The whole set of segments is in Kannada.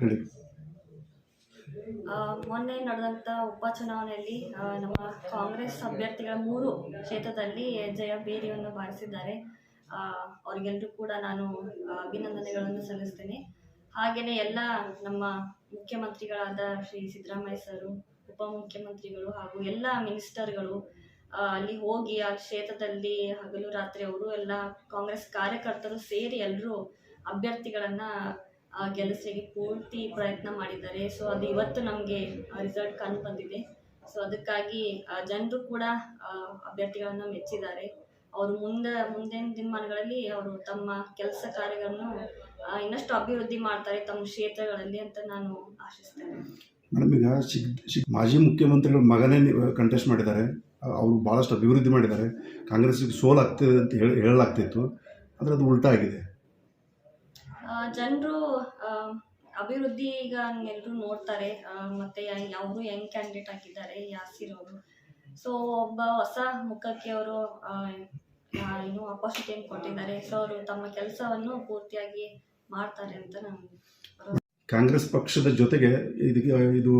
ಹೇಳಿ. ಮೊನ್ನೆ ನಡೆದಂಥ ಉಪಚುನಾವಣೆಯಲ್ಲಿ ನಮ್ಮ ಕಾಂಗ್ರೆಸ್ ಅಭ್ಯರ್ಥಿಗಳ ಮೂರು ಕ್ಷೇತ್ರದಲ್ಲಿ ಜಯ ಬೇರಿಯನ್ನು ಬಾರಿಸಿದ್ದಾರೆ ಅವರಿಗೆಲ್ಲರೂ ಕೂಡ ನಾನು ಅಭಿನಂದನೆಗಳನ್ನು ಸಲ್ಲಿಸ್ತೇನೆ. ಹಾಗೆಯೇ ಎಲ್ಲ ನಮ್ಮ ಮುಖ್ಯಮಂತ್ರಿಗಳಾದ ಶ್ರೀ ಸಿದ್ದರಾಮಯ್ಯ ಸರು, ಉಪಮುಖ್ಯಮಂತ್ರಿಗಳು ಹಾಗೂ ಎಲ್ಲ ಮಿನಿಸ್ಟರ್ಗಳು ಅಲ್ಲಿ ಹೋಗಿ ಆ ಕ್ಷೇತ್ರದಲ್ಲಿ ಹಗಲು ರಾತ್ರಿ ಅವರು ಎಲ್ಲ ಕಾಂಗ್ರೆಸ್ ಕಾರ್ಯಕರ್ತರು ಸೇರಿ ಎಲ್ಲರೂ ಅಭ್ಯರ್ಥಿಗಳನ್ನ ಗೆಲ್ಲಿಸ್ಲಿಕ್ಕೆ ಪೂರ್ತಿ ಪ್ರಯತ್ನ ಮಾಡಿದ್ದಾರೆ. ಸೊ ಅದು ಇವತ್ತು ನಮಗೆ ರಿಸಲ್ಟ್ ಕಂಡು ಬಂದಿದೆ. ಸೊ ಅದಕ್ಕಾಗಿ ಜನರು ಕೂಡ ಅಭ್ಯರ್ಥಿಗಳನ್ನು ಮೆಚ್ಚಿದ್ದಾರೆ. ಅವರು ಮುಂದೆ, ಮುಂದಿನ ದಿನಮಾನಗಳಲ್ಲಿ ಅವರು ತಮ್ಮ ಕೆಲಸ ಕಾರ್ಯಗಳನ್ನು ಇನ್ನಷ್ಟು ಅಭಿವೃದ್ಧಿ ಮಾಡ್ತಾರೆ ತಮ್ಮ ಕ್ಷೇತ್ರಗಳಲ್ಲಿ ಅಂತ ನಾನು ಆಶಿಸ್ತೇನೆ. ಮೇಡಮ್, ಈಗ ಸಿಗ್ ಮಾಜಿ ಮುಖ್ಯಮಂತ್ರಿಗಳ ಮಗನೇ ಕಂಟೆಸ್ಟ್ ಮಾಡಿದ್ದಾರೆ. ಅವರು ಭಾಳಷ್ಟು ಅಭಿವೃದ್ಧಿ ಮಾಡಿದ್ದಾರೆ. ಕಾಂಗ್ರೆಸ್ಗೆ ಸೋಲಾಗ್ತದೆ ಅಂತ ಹೇಳಿ, ಹೇಳಲಾಗ್ತಿತ್ತು. ಆದರೆ ಅದು ಉಲ್ಟಾ ಆಗಿದೆ ಜನರು ಅಭಿವೃದ್ಧಿ ಈಗ ಎಲ್ಲರೂ ನೋಡ್ತಾರೆ. ಮತ್ತೆ ಅವರು ಯಂಗ್ ಕ್ಯಾಂಡಿಡೇಟ್ ಆಗಿದ್ದಾರೆ ಯಾಸಿರ್ ಅವರು. ಸೊ ಒಬ್ಬ ಹೊಸ ಮುಖಕ್ಕೆ ಅವರು ಏನು ಅಪಾರ್ಚುನಿಟಿಯನ್ನು ಕೊಟ್ಟಿದ್ದಾರೆ. ಸೊ ಅವರು ತಮ್ಮ ಕೆಲಸವನ್ನು ಪೂರ್ತಿಯಾಗಿ ಮಾಡ್ತಾರೆ ಅಂತ ನಾನು ಕಾಂಗ್ರೆಸ್ ಪಕ್ಷದ ಜೊತೆಗೆ ಇದಕ್ಕೆ, ಇದು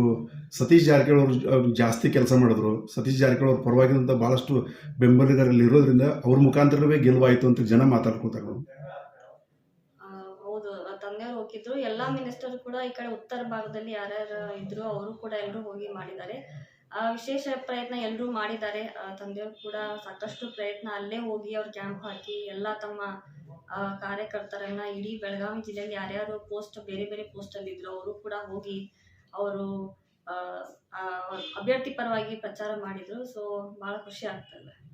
ಸತೀಶ್ ಜಾರಕಿಹೊಳಿ ಅವರು ಜಾಸ್ತಿ ಕೆಲಸ ಮಾಡಿದ್ರು. ಸತೀಶ್ ಜಾರಕಿಹೊಳಿ ಅವ್ರ ಪರವಾಗಿರುವಂಥ ಭಾಳಷ್ಟು ಬೆಂಬಲಿಗರಲ್ಲಿ ಇರೋದ್ರಿಂದ ಅವ್ರ ಮುಖಾಂತರವೇ ಗೆಲುವಾಯಿತು ಅಂತ ಜನ ಮಾತಾಡ್ಕೊತಾರೆ ಹೋಗಿದ್ರು. ಎಲ್ಲ ಮಿನಿಸ್ಟರ್ ಕೂಡ ಈ ಕಡೆ ಉತ್ತರ ಭಾಗದಲ್ಲಿ ಯಾರ್ಯಾರು ಇದ್ರು ಅವರು ಕೂಡ ಎಲ್ಲರೂ ಹೋಗಿ ಮಾಡಿದ್ದಾರೆ. ಆ, ವಿಶೇಷ ಪ್ರಯತ್ನ ಎಲ್ಲರೂ ಮಾಡಿದ್ದಾರೆ. ತಂದೆಯವರು ಕೂಡ ಸಾಕಷ್ಟು ಪ್ರಯತ್ನ ಅಲ್ಲೇ ಹೋಗಿ ಅವ್ರ ಕ್ಯಾಂಪ್ ಹಾಕಿ ಎಲ್ಲ ತಮ್ಮ ಕಾರ್ಯಕರ್ತರನ್ನ ಇಡೀ ಬೆಳಗಾವಿ ಜಿಲ್ಲೆಯಲ್ಲಿ ಯಾರ್ಯಾರು ಪೋಸ್ಟ್ ಬೇರೆ ಬೇರೆ ಪೋಸ್ಟಲ್ಲಿ ಇದ್ರು ಅವರು ಕೂಡ ಹೋಗಿ ಅವರು ಅಭ್ಯರ್ಥಿ ಪರವಾಗಿ ಪ್ರಚಾರ ಮಾಡಿದ್ರು. ಸೊ ಭಾಳ ಖುಷಿ ಆಗ್ತದೆ.